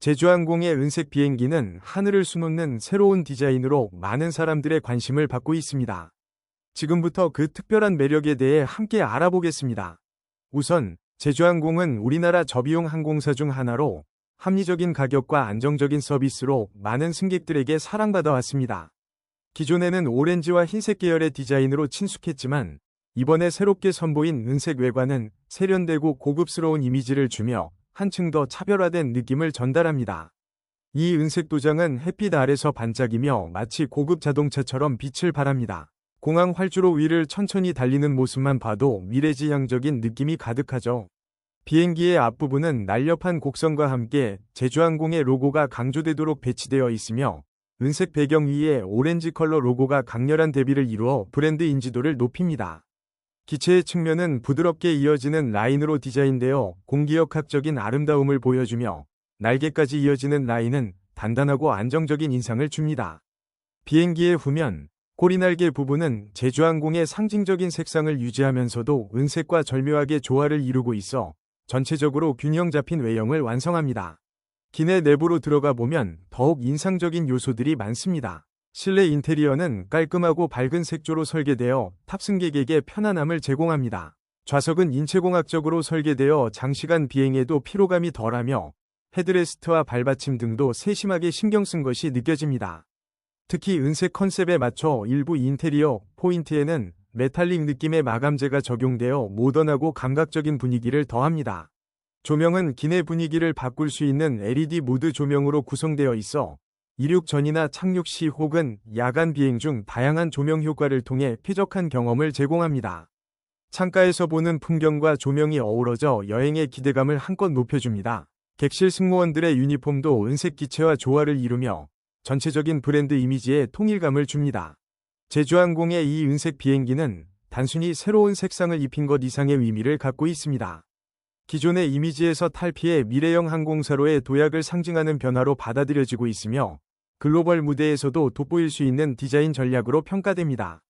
제주항공의 은색 비행기는 하늘을 수놓는 새로운 디자인으로 많은 사람들의 관심을 받고 있습니다. 지금부터 그 특별한 매력에 대해 함께 알아보겠습니다. 우선 제주항공은 우리나라 저비용 항공사 중 하나로 합리적인 가격과 안정적인 서비스로 많은 승객들에게 사랑받아 왔습니다. 기존에는 오렌지와 흰색 계열의 디자인으로 친숙했지만 이번에 새롭게 선보인 은색 외관은 세련되고 고급스러운 이미지를 주며 한층 더 차별화된 느낌을 전달합니다. 이 은색 도장은 햇빛 아래서 반짝이며 마치 고급 자동차처럼 빛을 발합니다. 공항 활주로 위를 천천히 달리는 모습만 봐도 미래지향적인 느낌이 가득하죠. 비행기의 앞부분은 날렵한 곡선과 함께 제주항공의 로고가 강조되도록 배치되어 있으며 은색 배경 위에 오렌지 컬러 로고가 강렬한 대비를 이루어 브랜드 인지도를 높입니다. 기체의 측면은 부드럽게 이어지는 라인으로 디자인되어 공기역학적인 아름다움을 보여주며 날개까지 이어지는 라인은 단단하고 안정적인 인상을 줍니다. 비행기의 후면, 꼬리날개 부분은 제주항공의 상징적인 색상을 유지하면서도 은색과 절묘하게 조화를 이루고 있어 전체적으로 균형 잡힌 외형을 완성합니다. 기내 내부로 들어가 보면 더욱 인상적인 요소들이 많습니다. 실내 인테리어는 깔끔하고 밝은 색조로 설계되어 탑승객에게 편안함을 제공합니다. 좌석은 인체공학적으로 설계되어 장시간 비행에도 피로감이 덜하며 헤드레스트와 발받침 등도 세심하게 신경 쓴 것이 느껴집니다. 특히 은색 컨셉에 맞춰 일부 인테리어 포인트에는 메탈릭 느낌의 마감재가 적용되어 모던하고 감각적인 분위기를 더합니다. 조명은 기내 분위기를 바꿀 수 있는 LED 모드 조명으로 구성되어 있어 이륙 전이나 착륙 시 혹은 야간 비행 중 다양한 조명 효과를 통해 쾌적한 경험을 제공합니다. 창가에서 보는 풍경과 조명이 어우러져 여행의 기대감을 한껏 높여줍니다. 객실 승무원들의 유니폼도 은색 기체와 조화를 이루며 전체적인 브랜드 이미지에 통일감을 줍니다. 제주항공의 이 은색 비행기는 단순히 새로운 색상을 입힌 것 이상의 의미를 갖고 있습니다. 기존의 이미지에서 탈피해 미래형 항공사로의 도약을 상징하는 변화로 받아들여지고 있으며 글로벌 무대에서도 돋보일 수 있는 디자인 전략으로 평가됩니다.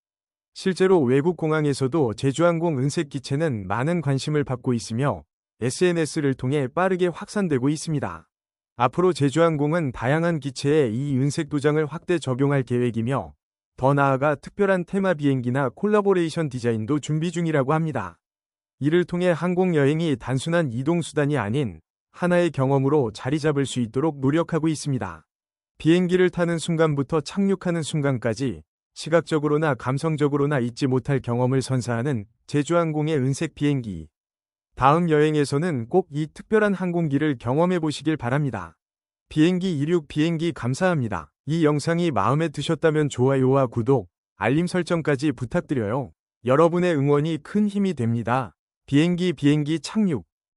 실제로 외국 공항에서도 제주항공 은색 기체는 많은 관심을 받고 있으며 SNS를 통해 빠르게 확산되고 있습니다. 앞으로 제주항공은 다양한 기체에 이 은색 도장을 확대 적용할 계획이며 더 나아가 특별한 테마 비행기나 콜라보레이션 디자인도 준비 중이라고 합니다. 이를 통해 항공 여행이 단순한 이동 수단이 아닌 하나의 경험으로 자리 잡을 수 있도록 노력하고 있습니다. 비행기를 타는 순간부터 착륙하는 순간까지 시각적으로나 감성적으로나 잊지 못할 경험을 선사하는 제주항공의 은색 비행기. 다음 여행에서는 꼭 이 특별한 항공기를 경험해 보시길 바랍니다. 비행기 이륙 비행기 감사합니다. 이 영상이 마음에 드셨다면 좋아요와 구독, 알림 설정까지 부탁드려요. 여러분의 응원이 큰 힘이 됩니다. 비행기 비행기 착륙